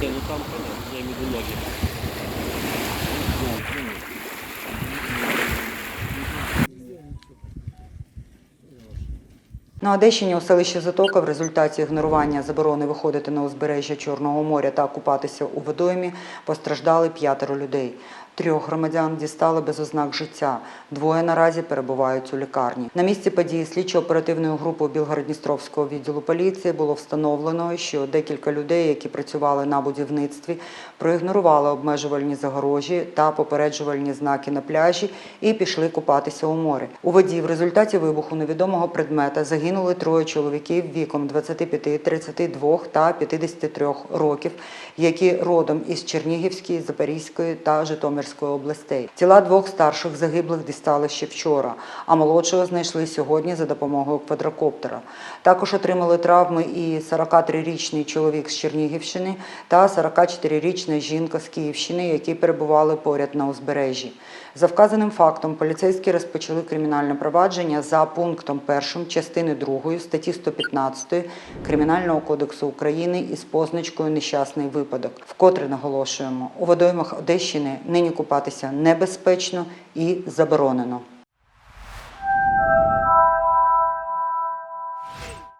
Не, ну там понятно, я имею в виду ноги. На Одещині у селищі Затока в результаті ігнорування заборони виходити на узбережжя Чорного моря та купатися у водоймі постраждали п'ятеро людей. Трьох громадян дістали без ознак життя. Двоє наразі перебувають у лікарні. На місці події слідчо-оперативною групою Білгородністровського відділу поліції було встановлено, що декілька людей, які працювали на будівництві, проігнорували обмежувальні загорожі та попереджувальні знаки на пляжі і пішли купатися у море. У воді в результаті вибуху невідомого предмета загинули троє чоловіків віком 25, 32 та 53 років, які родом із Чернігівської, Запорізької та Житомирської областей. Тіла двох старших загиблих дістали ще вчора, а молодшого знайшли сьогодні за допомогою квадрокоптера. Також отримали травми і 43-річний чоловік з Чернігівщини та 44-річна жінка з Київщини, які перебували поряд на узбережжі. За вказаним фактом поліцейські розпочали кримінальне провадження за пунктом 1 частини 2 статті 115 Кримінального кодексу України із позначкою нещасний випадок. Вкотре наголошуємо, у водоймах Одещини нині купатися небезпечно і заборонено.